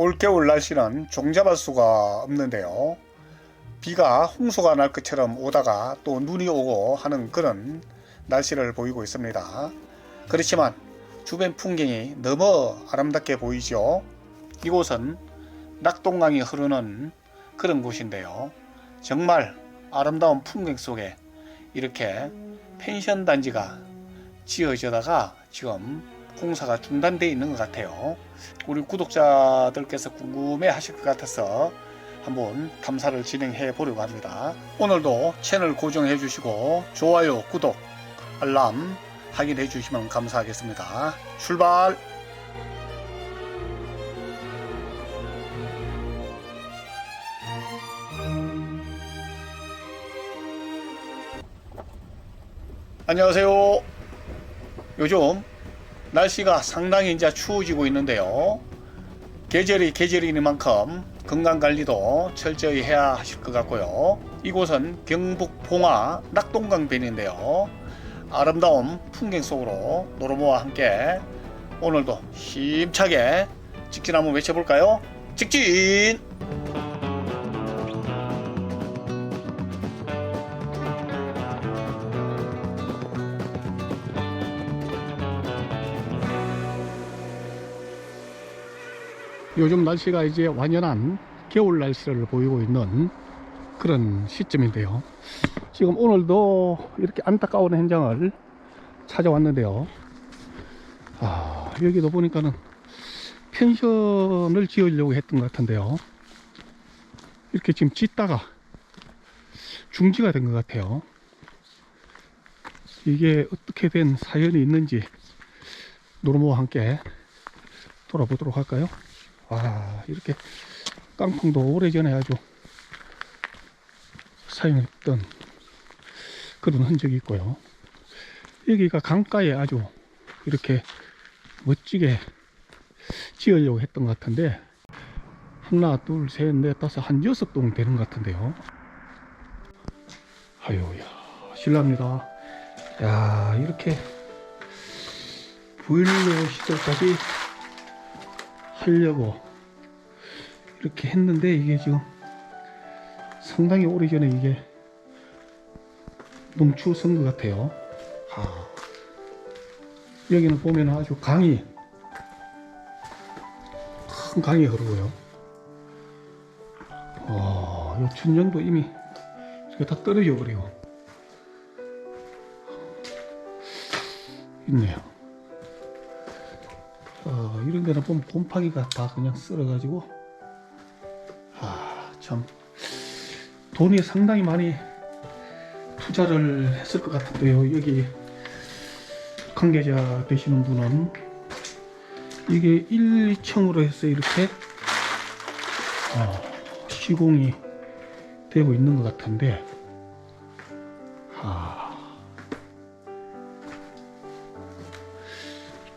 올겨울 날씨는 종잡을 수가 없는데요. 비가 홍수가 날 것처럼 오다가 또 눈이 오고 하는 그런 날씨를 보이고 있습니다. 그렇지만 주변 풍경이 너무 아름답게 보이죠. 이곳은 낙동강이 흐르는 그런 곳인데요. 정말 아름다운 풍경 속에 이렇게 펜션 단지가 지어져다가 지금 공사가 중단되어 있는 것 같아요. 우리 구독자들께서 궁금해 하실 것 같아서 한번 탐사를 진행해 보려고 합니다. 오늘도 채널 고정해 주시고 좋아요, 구독, 알람 확인해 주시면 감사하겠습니다. 출발! 안녕하세요. 요즘 날씨가 상당히 이제 추워지고 있는데요. 계절이 계절이니만큼 건강 관리도 철저히 해야 하실 것 같고요. 이곳은 경북 봉화 낙동강변인데요. 아름다운 풍경 속으로 노르모와 함께 오늘도 힘차게 직진 한번 외쳐볼까요? 직진! 요즘 날씨가 이제 완연한 겨울 날씨를 보이고 있는 그런 시점인데요. 지금 오늘도 이렇게 안타까운 현장을 찾아왔는데요. 아, 여기도 보니까는 펜션을 지으려고 했던 것 같은데요. 이렇게 지금 짓다가 중지가 된 것 같아요. 이게 어떻게 된 사연이 있는지 노르모와 함께 돌아보도록 할까요? 와 이렇게 깡통도 오래전에 아주 사용했던 그런 흔적이 있고요. 여기가 강가에 아주 이렇게 멋지게 지으려고 했던 것 같은데 하나 둘셋넷 다섯 한 여섯 동 되는 것 같은데요. 아유야 실례합니다. 야 이렇게 보일러 시설까지 하려고 이렇게 했는데 이게 지금 상당히 오래전에 이게 멈추선 것 같아요. 아, 여기는 보면 아주 강이 큰 강이 흐르고요. 와, 이 천정도 이미 이렇게 다 떨어져 버리고 있네요. 어, 이런 데는 보면 곰팡이가 다 그냥 쓸어가지고. 아, 참. 돈이 상당히 많이 투자를 했을 것 같은데요. 여기 관계자 되시는 분은 이게 1, 2층으로 해서 이렇게 어, 시공이 되고 있는 것 같은데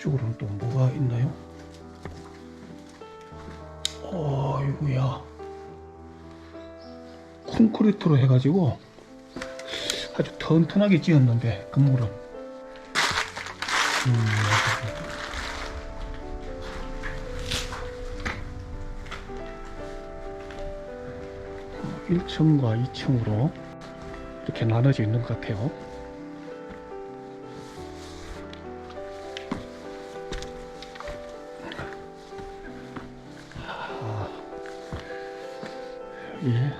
이쪽으로는 또 뭐가 있나요? 어이구야 콘크리트로 해가지고 아주 튼튼하게 지었는데 건물은 음, 1층과 2층으로 이렇게 나눠져 있는 것 같아요. 예.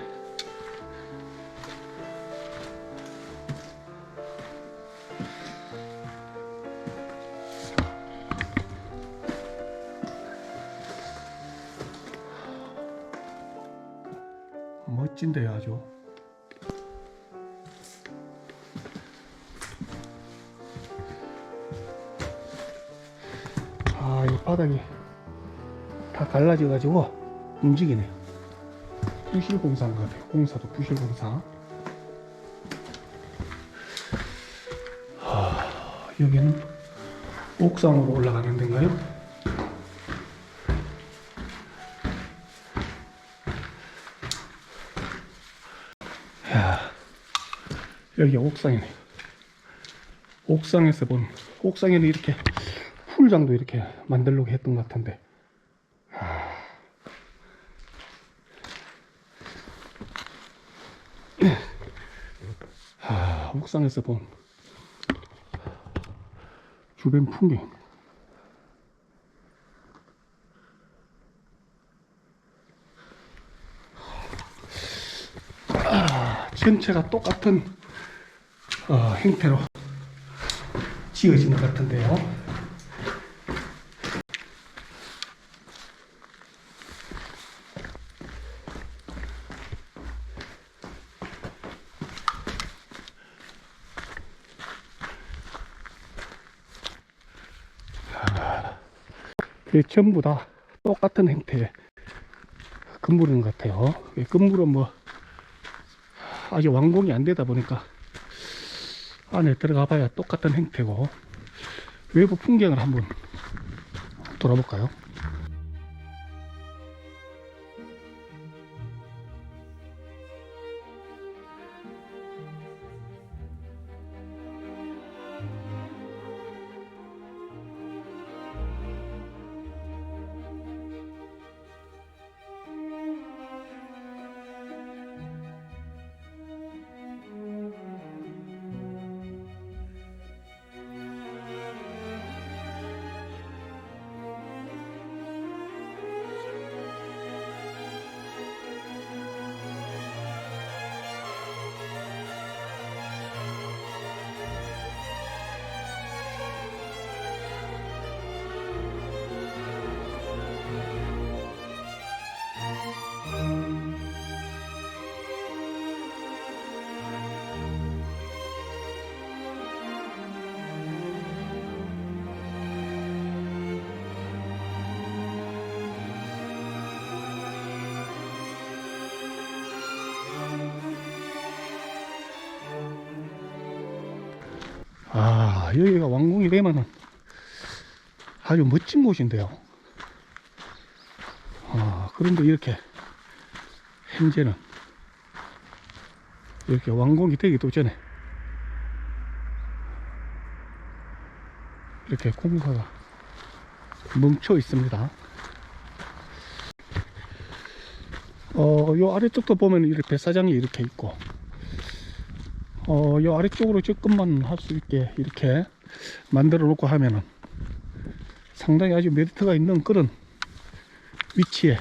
멋진데요, 아주. 아, 이 바닥이 다 갈라져 가지고 움직이네요. 부실공사인 것 같아요. 공사도 부실공사. 아, 여기는 옥상으로 올라가는 데인가요? 야, 여기 옥상이네. 옥상에서 본 옥상에는 이렇게 풀장도 이렇게 만들려고 했던 것 같은데. 옥상에서 본 주변 풍경. 아, 전체가 똑같은 어, 형태로 지어진 것 같은데요. 전부 다 똑같은 형태의 건물인 것 같아요. 이 건물은 뭐 아직 완공이 안 되다 보니까 안에 들어가 봐야 똑같은 형태고 외부 풍경을 한번 돌아볼까요? 아, 여기가 되면은 아주 멋진 곳인데요. 아, 그런데 이렇게 현재는 이렇게 완공이 되기도 전에 이렇게 공사가 멈춰 있습니다. 어, 요 아래쪽도 보면 이렇게 배사장이 이렇게 있고 어, 이 아래쪽으로 접근만 할 수 있게 이렇게 만들어 놓고 하면은 상당히 아주 메리트가 있는 그런 위치에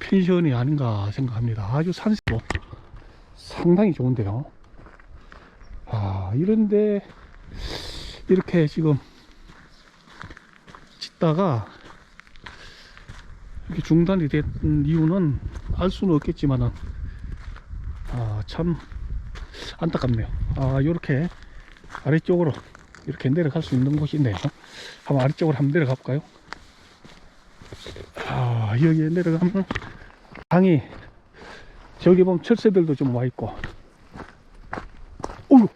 펜션이 아닌가 생각합니다. 아주 산세로 상당히 좋은데요. 아, 이런데 이렇게 지금 짓다가 이렇게 중단이 된 이유는 알 수는 없겠지만은 아, 참 안타깝네요. 아, 요렇게 아래쪽으로 이렇게 내려갈 수 있는 곳이 있네요. 한번 아래쪽으로 한번 내려가 볼까요? 아, 여기에 내려가면 강이 저기 보면 철새들도 좀 와 있고. 어휴!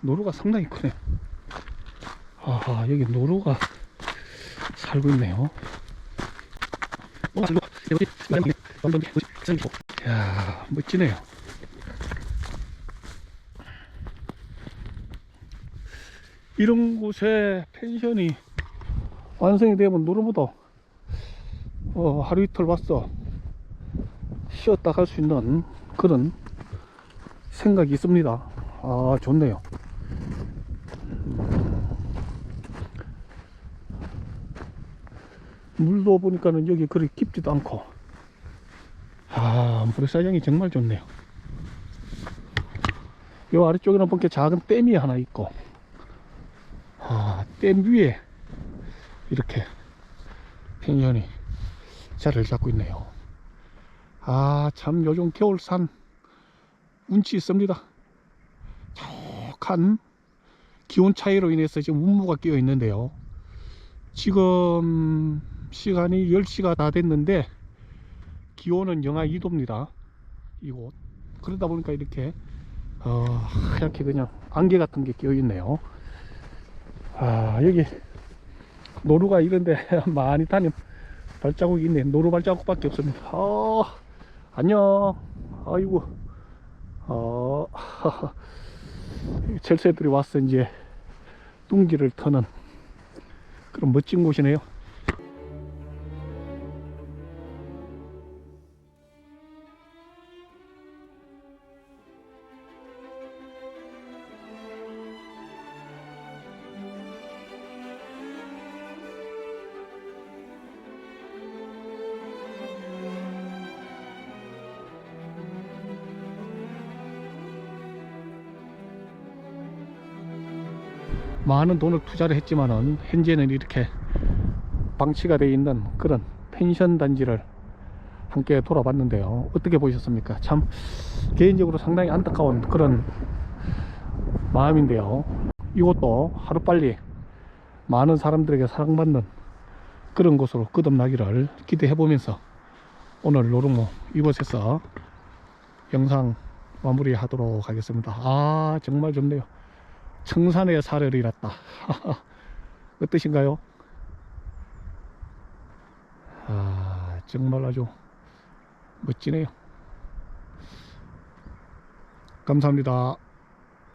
노루가 상당히 크네. 아, 여기 노루가 살고 있네요. 야, 멋지네요. 이런 곳에 펜션이 완성이 되면 노르보다 어, 하루 이틀 왔어 쉬었다 갈 수 있는 그런 생각이 있습니다. 아, 좋네요. 물도 보니까는 여기 그리 깊지도 않고. 아 모래사장이 정말 좋네요. 요 아래쪽에는 보니까 작은 댐이 하나 있고 아 댐 위에 이렇게 펜션이 자리를 잡고 있네요. 아 참 요즘 겨울산 운치 있습니다. 촉한 기온 차이로 인해서 지금 운무가 끼어 있는데요. 지금 시간이 10시가 다 됐는데 기온은 영하 2도입니다. 이곳. 그러다 보니까 이렇게 어, 하얗게 그냥 안개 같은 게 끼어 있네요. 아 여기 노루가 이런데 많이 다닌 발자국이 있네. 노루 발자국 밖에 없습니다. 어, 안녕. 아이고. 어, 철새들이 와서 이제. 둥지를 터는 그런 멋진 곳이네요 많은 돈을 투자를 했지만은 현재는 이렇게 방치가 되어 있는 그런 펜션 단지를 함께 돌아봤는데요. 어떻게 보셨습니까? 참 개인적으로 상당히 안타까운 그런 마음인데요. 이곳도 하루빨리 많은 사람들에게 사랑받는 그런 곳으로 거듭나기를 기대해 보면서 오늘 노르모 이곳에서 영상 마무리 하도록 하겠습니다. 아, 정말 좋네요. 청산의 사를 잃었다. 어떠신가요? 아, 정말 아주 멋지네요. 감사합니다.